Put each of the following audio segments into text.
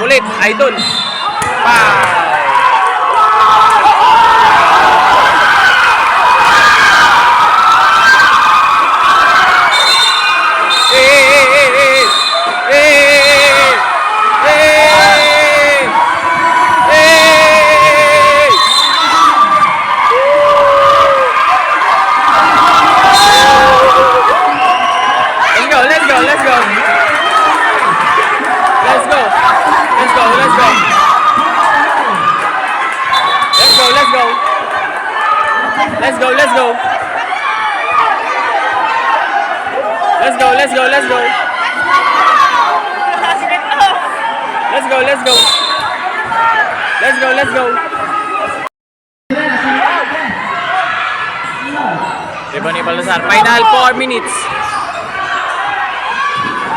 kulit, idol. Foul. Eh, eh, eh, eh, eh. Eh, eh, eh. Let's go, let's go, let's go. Let's go. Let's go, let's go. Let's go, let's go. Let's go, let's go. Let's go, let's go, let's go. Let's go, let's go. Let's go, ni Balazar. Final 4 minutes.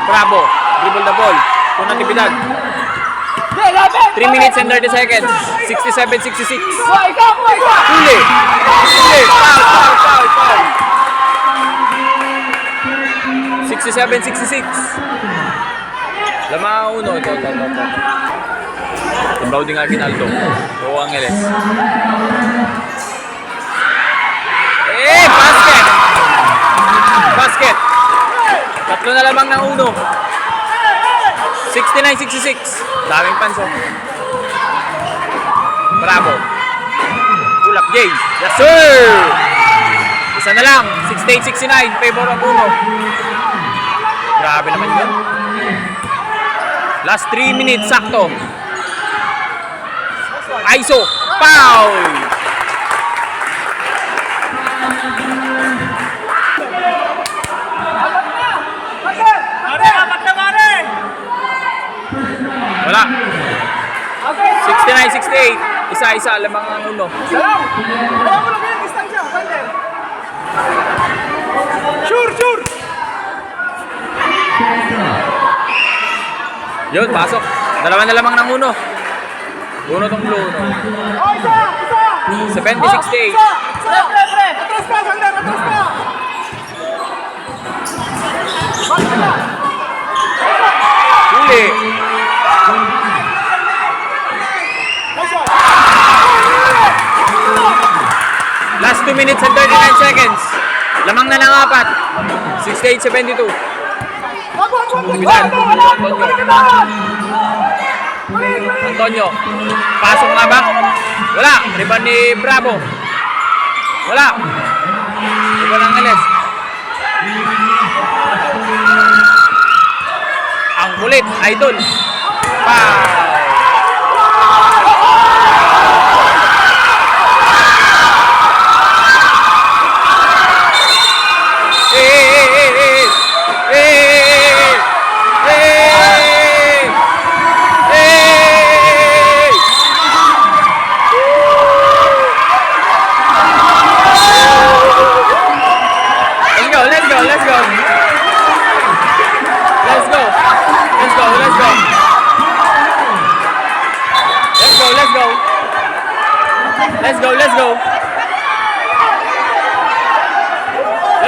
Bravo. Dribble the ball. Punang tibidad. 3 minutes and 30 seconds. 67, 66. Huli. Huli. Foul, foul, foul, foul. 67, 66. Lamang uno. Ito, ito, ito, ito. Din nga Ginaldo. O Angeles. Eh, basket! Basket! Tatlo na lamang ng uno. 69-66. Daming panso. Bravo. Up, Jay. Yes, sir! Isa na lang. 68-69. Favor of uno. Grabe naman yun. Last 3 minutes, sakto. ISO. Foul! Wala. 69-68. Isa-isa, lamang ang uno. Sure, sure! Yun, pasok. Dalawa na lamang ng uno. Uno tong blue. Uno. Oh, isa! Isa! 70-68. Isa! Pre, pre, pre! Atras pa, sandal! Atras pa! Huli. Last 2 minutes and 39 seconds. Lamang na ng apat. 68-72. Wag, wag, wag! Bilan. Wag, wag, wag! Antonio. Pasok nga ba? Wala. Rebound ni Bravo. Wala. Rebound ng Angeles. Ang kulit, idol. Foul.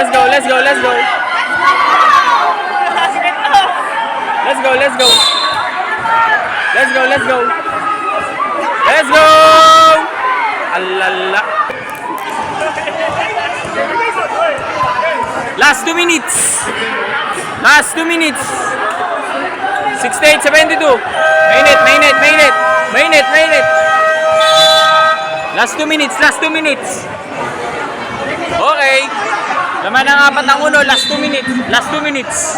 Let's go, let's go, let's go. Let's go, let's go. Let's go, let's go. Let's go! Alala. Last two minutes. Last two minutes. 68, 72. Mainit, mainit, mainit. Mainit, mainit. Last two minutes, last two minutes. Okay. Laman ng apat ng uno, last two minutes. Last two minutes.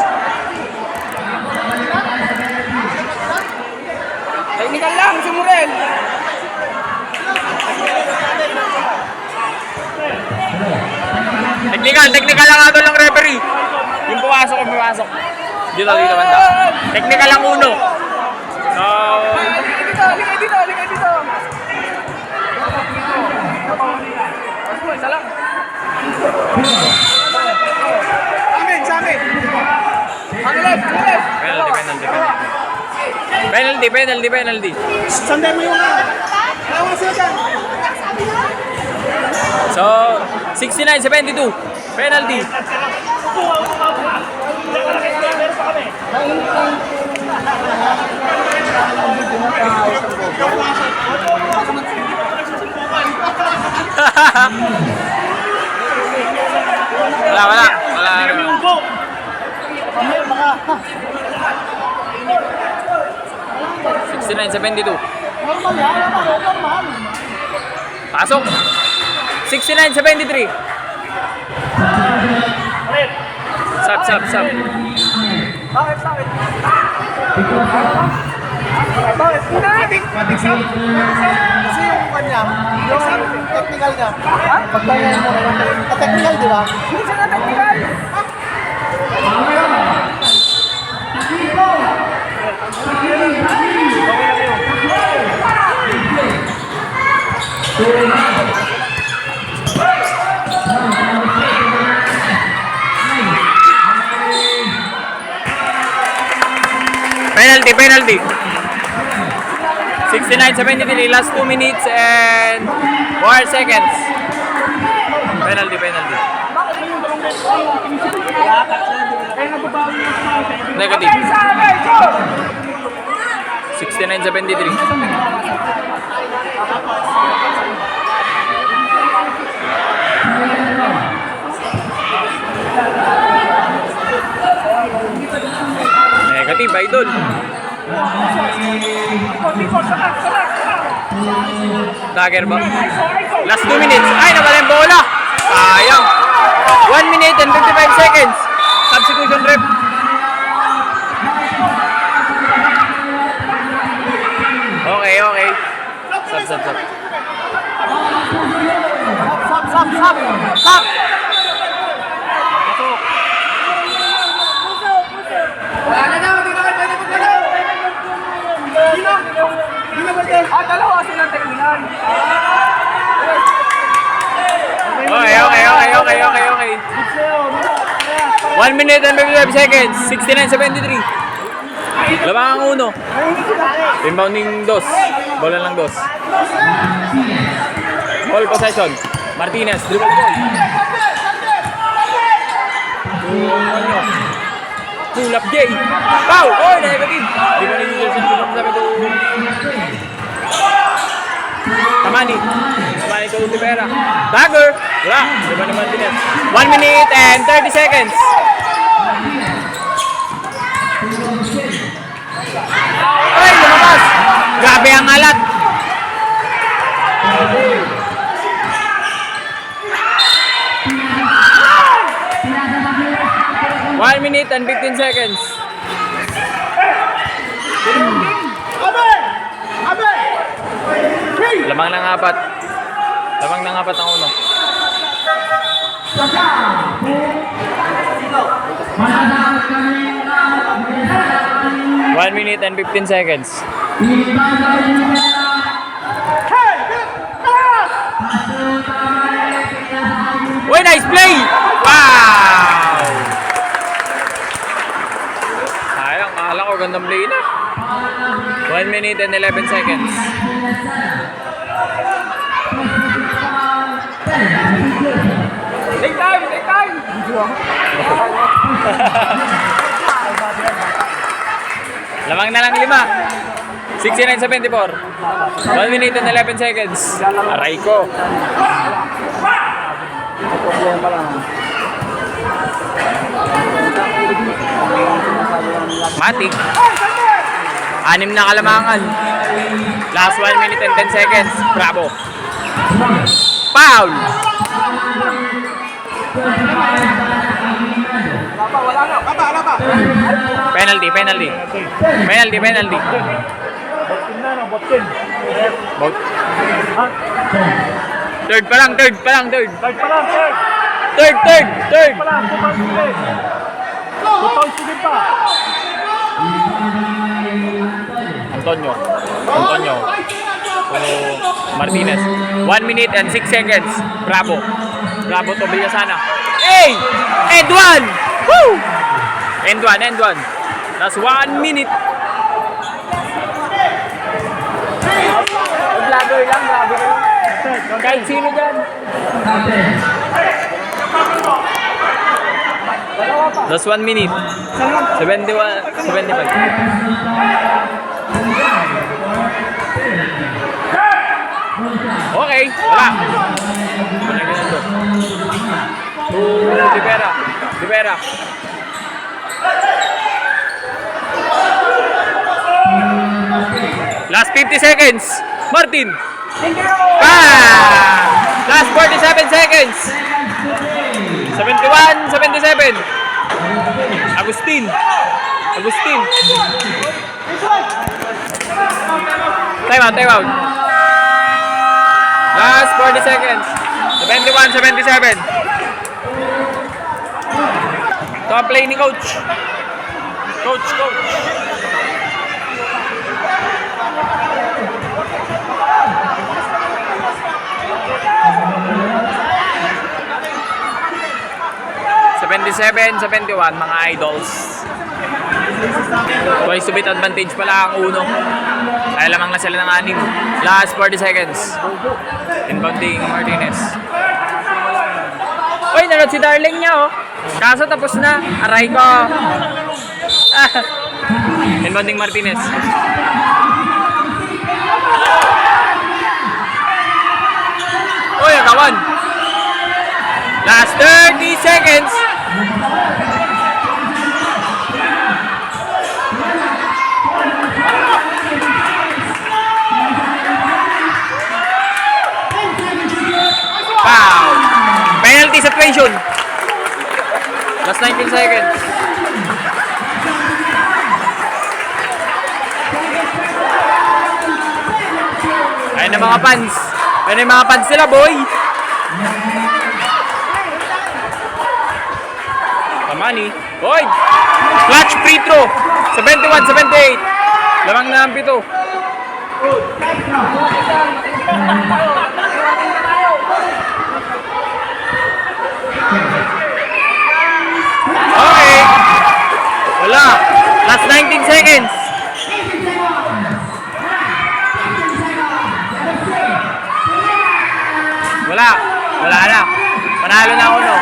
Technical lang, si Murel! Technical, technical lang doon ng referee. Yung pumasok, yung pumasok. Dito, dito, banda. Technical lang uno. So, dito, halika dito, halika dito! Isa. Penalty, penalty, penalty. Penalty, penalty, penalty. Sundan mo yung nga. Tawa sila dyan. So, 69-72. Penalty. wala, wala. Wala. Wala. 69-72 Pasok 69-73 Sap, sap, sap Bakit, bakit? Bakit? Matik sap Kasi yung kanya Yung technical niya Pagbayan mo Technical, di ba? Hindi siya na technical Ha? Penalty, penalty. 69-73, last 2 minutes and 4 seconds. Penalty, penalty. Negative. 69-73. Negative, idol. Dagger ba? Last 2 minutes. Ay, nawala yung bola. Sayang. 1 minute and 55 seconds. Substitution rep. Okay, okay. Sub, sub, sub. Na, di na pwede. Ah, dalawa silang technical. Okay, okay, okay, okay, okay, okay. 1 minute and 55 seconds. 69-73. Lamang ang uno. Inbounding dos. Bola lang dos. Ball possession. Martinez, dribble ball. Pull up Jay. Foul! Oh, negative. Di ba nito sa tulong sabi Tamani. Tamani to Rivera. Dagger. Wala. Di ba naman din yan? 1 minute and 30 seconds. Ay, lumabas. Grabe ang alat. One minute and 15 seconds. Lamang ng apat. Lamang ng apat ang uno. One minute and 15 seconds. Uy, nice play! Wow! Sayang, akala ko gandang play na. 1 minute and 11 seconds. Take time! Take time! Lamang na lang lima. 69-74. 1 minute and 11 seconds. Aray ko. Matik. Anim na kalamangan. Last 1 minute and 10 seconds. Bravo. Foul! Pa. Penalty, penalty. Penalty, penalty. Bout. Third pa lang, third pa lang, third. Third pa lang, third. Third, third, third. Pa lang, two pounds ulit. Two pounds ulit pa. Antonio. Antonio. Oh, Martinez. 1 minute and 6 seconds. Bravo. Bravo to Villasana. Hey! End one! Woo! End one, end one. That's 1 minute. Vlogger lang, vlogger lang. Kahit sino dyan. That's 1 minute. 71, 75. Okay, wala. Wala ganun to. To Rivera. Rivera. 50 seconds. Martin. Ah! Last 47 seconds. 71, 77. Agustin. Agustin. Time out, time out. Last 40 seconds. 71, 77. Ito play ni coach. Coach, coach. Seventy-seven, seventy-one, mga idols. Twice to beat advantage pala ang uno. Kaya lamang na sila ng anim. Last 40 seconds. Inbounding Martinez. Uy, nanood si Darling niya oh. Kaso tapos na. Aray ko. Ah. Inbounding Martinez. Uy, agawan. Last 30 seconds. Foul. Penalty situation. Last 19 seconds. Ayun na mga fans. Ayun na mga fans nila, boy. Kamani. Boy. Clutch free throw. 71-78. Lamang na ang pito. Okay. Wala. Last 19 seconds. Wala. Wala na. Panalo na ako, no?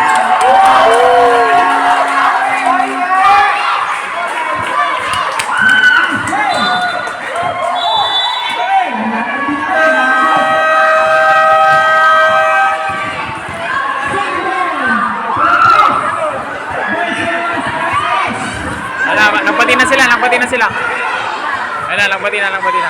Wala. Nagpati na